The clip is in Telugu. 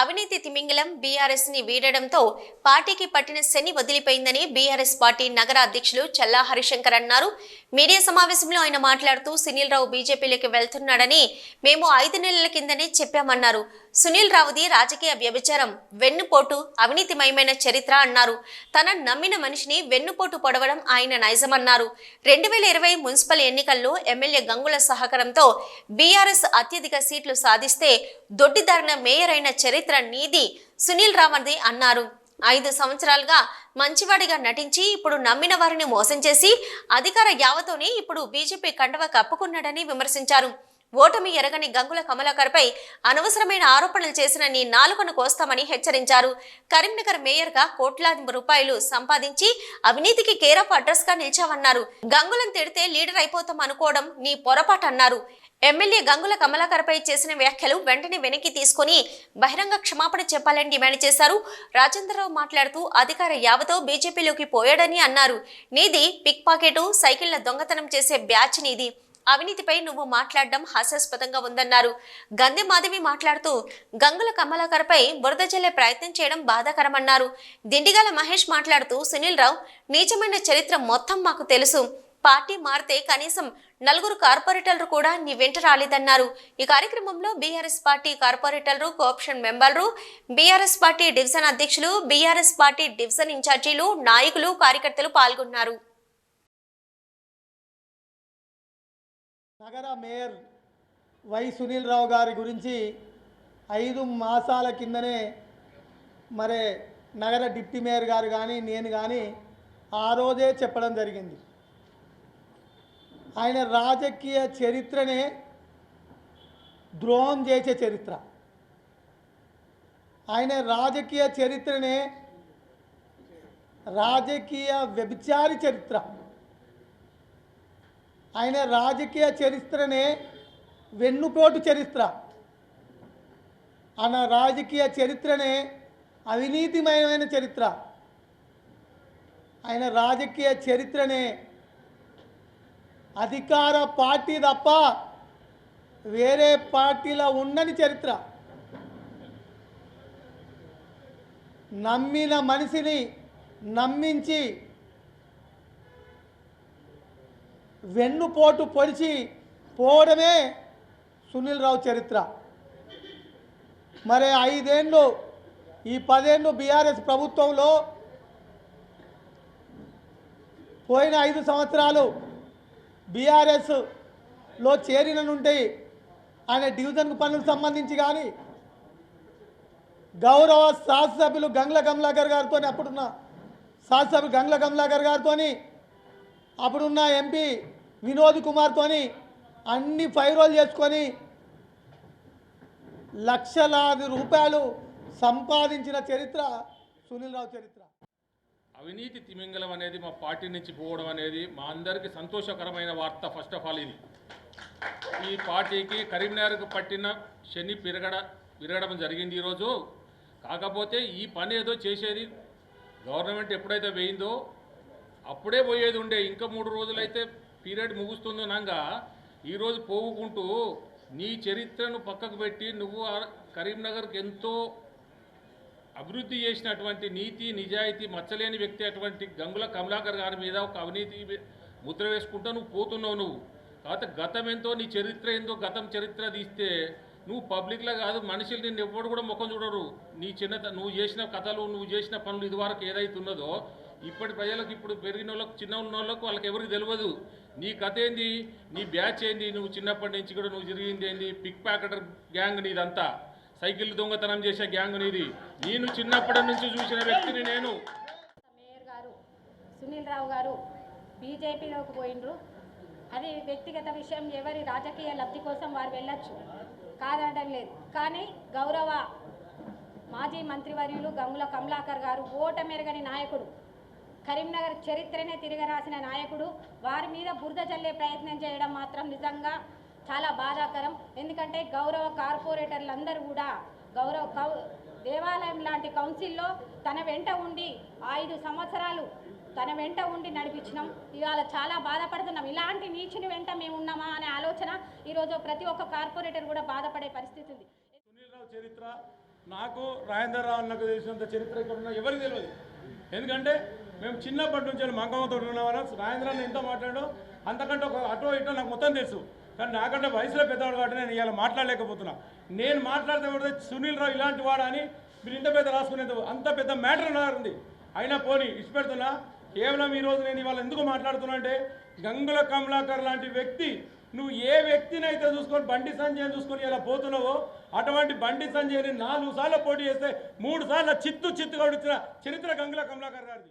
అవినీతి తిమింగలం బీఆర్ఎస్ని వీడడంతో పార్టీకి పట్టిన శని వదిలిపోయిందని బీఆర్ఎస్ పార్టీ నగర అధ్యక్షులు చల్లా హరిశంకర్ అన్నారు. మీడియా సమావేశంలో ఆయన మాట్లాడుతూ సునీల్ రావు బీజేపీలోకి వెళ్తున్నాడని మేము ఐదు నెలల కిందనే చెప్పామన్నారు. సునీల్ రావుది రాజకీయ వ్యభిచారం వెన్నుపోటు అవినీతిమయమైన చరిత్ర అన్నారు. తన నమ్మిన మనిషిని వెన్నుపోటు పొడవడం ఆయన నైజమన్నారు. రెండు వేల ఇరవై మున్సిపల్ ఎన్నికల్లో ఎమ్మెల్యే గంగుల సహకారంతో బీఆర్ఎస్ అత్యధిక సీట్లు సాధిస్తే దొడ్డిదారిన మేయర్ అయిన చరిత్ర నీది సునీల్ రావణ్ది అన్నారు. ఐదు సంవత్సరాలుగా మంచివాడిగా నటించి ఇప్పుడు నమ్మిన వారిని మోసం చేసి అధికార యావతోనే ఇప్పుడు బీజేపీ కండవ కప్పుకున్నాడని విమర్శించారు. ఓటమి ఎరగని గంగుల కమలాకర్పై అనవసరమైన ఆరోపణలు చేసిన నీ నాలుకను కోస్తామని హెచ్చరించారు. కరీంనగర్ మేయర్గా కోట్లాది రూపాయలు సంపాదించి అవినీతికి కేరఫ్ అడ్రస్గా నిలిచావన్నారు. గంగులను తిడితే లీడర్ అయిపోతాం అనుకోవడం నీ పొరపాటు అన్నారు. ఎమ్మెల్యే గంగుల కమలాకర్పై చేసిన వ్యాఖ్యలు వెంటనే వెనక్కి తీసుకొని బహిరంగ క్షమాపణ చెప్పాలని డిమాండ్ చేశారు. రాజేంద్రరావు మాట్లాడుతూ అధికార యావతో బీజేపీలోకి పోయాడని అన్నారు. నీది పిక్ పాకెటు సైకిళ్ళ దొంగతనం చేసే బ్యాచ్ నీది. అవినీతిపై నువ్వు మాట్లాడడం హాస్యాస్పదంగా ఉందన్నారు. గంధె మాధవి మాట్లాడుతూ గంగుల కమలాకర్పై బురద జల్లే ప్రయత్నం చేయడం బాధాకరమన్నారు. దిండిగాల మహేష్ మాట్లాడుతూ సునీల్ రావు నీచమైన చరిత్ర మొత్తం మాకు తెలుసు. పార్టీ మారితే కనీసం నలుగురు కార్పొరేటర్లు కూడా నీ వెంట రాలేదన్నారు. ఈ కార్యక్రమంలో బీఆర్ఎస్ పార్టీ కార్పొరేటర్లు కోఆప్షన్ మెంబర్లు బీఆర్ఎస్ పార్టీ డివిజన్ అధ్యక్షులు బీఆర్ఎస్ పార్టీ డివిజన్ ఇన్ఛార్జీలు నాయకులు కార్యకర్తలు పాల్గొన్నారు. నగర మేయర్ వై సునీల్ రావు గారి గురించి ఐదు మాసాల కిందనే మరి నగర డిప్టీ మేయర్ గారు కానీ నేను కానీ ఆ రోజే చెప్పడం జరిగింది. ఆయన రాజకీయ చరిత్రనే ద్రోహం చేసే చరిత్ర. ఆయన రాజకీయ చరిత్రనే రాజకీయ వ్యభిచారి చరిత్ర. ఆయన రాజకీయ చరిత్రనే వెన్నుపోటు చరిత్ర. ఆయన రాజకీయ చరిత్రనే అవినీతిమయమైన చరిత్ర. ఆయన రాజకీయ చరిత్రనే అధికార పార్టీ తప్ప వేరే పార్టీలో ఉండని చరిత్ర. నమ్మిన మనిషిని నమ్మించి వెన్నుపోటు పొడిచి పోవడమే సునీల్ రావు చరిత్ర. మరి ఐదేళ్ళు ఈ పదేళ్ళు బీఆర్ఎస్ ప్రభుత్వంలో పోయిన ఐదు సంవత్సరాలు బీఆర్ఎస్లో చేరిన నుండి ఆయన డివిజన్ పనులకు సంబంధించి కానీ గౌరవ శాసనసభ్యులు గంగ్ల కమలాకర్ గారితో అప్పుడున్న శాసనసభ్యులు గంగ్ల కమలాకర్ గారితో అప్పుడున్న ఎంపీ వినోద్ కుమార్తోని అన్ని ఫైరోలు చేసుకొని లక్షలాది రూపాయలు సంపాదించిన చరిత్ర సునీల్ రావు చరిత్ర. అవినీతి తిమింగలం అనేది మా పార్టీ నుంచి పోవడం అనేది మా అందరికీ సంతోషకరమైన వార్త ఫస్ట్ ఆఫ్ ఆల్ ఇది. ఈ పార్టీకి కరీంనగర్కు పట్టిన శని పెరగడ విరగడం జరిగింది ఈరోజు. కాకపోతే ఈ పని ఏదో చేసేది గవర్నమెంట్ ఎప్పుడైతే వేయిందో అప్పుడే పోయేది ఉండే. ఇంకా మూడు రోజులైతే పీరియడ్ ముగుస్తుందనంగా ఈరోజు పోవుకుంటూ నీ చరిత్రను పక్కకు పెట్టి నువ్వు ఆ కరీంనగర్కి ఎంతో అభివృద్ధి చేసినటువంటి నీతి నిజాయితీ మచ్చలేని వ్యక్తి అటువంటి గంగుల కమలాకర్ గారి మీద ఒక అవినీతి ముద్ర వేసుకుంటూ నువ్వు పోతున్నావు నువ్వు. కాకపోతే గతం ఎంతో నీ చరిత్ర ఏందో గతం చరిత్ర తీస్తే నువ్వు పబ్లిక్లో కాదు మనుషులు నిన్ను ఎవ్వడు కూడా ముఖం చూడరు. నీ చిన్న నువ్వు చేసిన కథలు నువ్వు చేసిన పనులు ఇదివరకు ఏదైతే ఉన్నదో ఇప్పటి ప్రజలకు ఇప్పుడు పెరిగిన వాళ్ళకు చిన్న ఉన్న వాళ్ళకు వాళ్ళకి ఎవరికి తెలియదు నీ కథ ఏంది? నీ బ్యాచ్ ఏంది? నువ్వు చిన్నప్పటి నుంచి కూడా నువ్వు జరిగింది ఏంది? పిక్ ప్యాకెటర్ గ్యాంగ్ నీదంతా. సైకిల్ దొంగతనం చేసే గ్యాంగ్ నీది. నేను చిన్నప్పటి నుంచి చూసిన వ్యక్తిని నేను. మేయర్ గారు సునీల్ రావు గారు బీజేపీలోకి పోయినరు అది వ్యక్తిగత విషయం ఎవరి రాజకీయ లబ్ధి కోసం వారు వెళ్ళొచ్చు. కాదనడం లేదు. కానీ గౌరవ మాజీ మంత్రివర్యులు గంగుల కమలాకర్ గారు ఓటమెరగని నాయకుడు కరీంనగర్ చరిత్రనే తిరగరాసిన నాయకుడు వారి మీద బురద చల్లే ప్రయత్నం చేయడం మాత్రం నిజంగా చాలా బాధాకరం. ఎందుకంటే గౌరవ కార్పొరేటర్లందరూ కూడా గౌరవ కౌ దేవాలయం లాంటి కౌన్సిల్లో తన వెంట ఉండి ఐదు సంవత్సరాలు తన వెంట ఉండి నడిపించినాం. ఇవాళ చాలా బాధపడుతున్నాం. ఇలాంటి నీచుని వెంట మేము ఉన్నామా అనే ఆలోచన ఈరోజు ప్రతి ఒక్క కార్పొరేటర్ కూడా బాధపడే పరిస్థితి ఉంది. సునీల్రావు చరిత్ర నాకు రాజేంద్రరావు అన్నకు తెలిసినంత చరిత్ర ఇక్కడ ఉన్న ఎవరికి తెలియదు. ఎందుకంటే మేము చిన్నప్పటి నుంచి మంగమ్మతో ఉన్నవారా రాజేంద్రాన్ని ఎంత మాట్లాడో అంతకంటే ఒక అటో ఇటో నాకు మొత్తం తెలుసు. కానీ నాకంటే వయసులో పెద్దవాడు కాబట్టి నేను ఇలా మాట్లాడలేకపోతున్నా. నేను మాట్లాడితే కూడా సునీల్ రావు ఇలాంటి వాడు అని మీరు ఇంత పెద్ద రాసుకునేంత అంత పెద్ద మ్యాటర్ ఉంది. అయినా పోనీ ఇష్టపెడుతున్నా. కేవలం ఈ రోజు నేను ఇవాళ ఎందుకు మాట్లాడుతున్నా అంటే గంగుల కమలాకర్ లాంటి వ్యక్తి నువ్వు ఏ వ్యక్తిని అయితే చూసుకొని బండి సంజయ్ చూసుకొని ఇలా పోతున్నావో అటువంటి బండి సంజయ్ని నాలుగు సార్లు పోటీ చేస్తే మూడు సార్లు చిత్తు చిత్తుగా ఉడిచిన చరిత్ర గంగుల కమలాకర్ గారిది.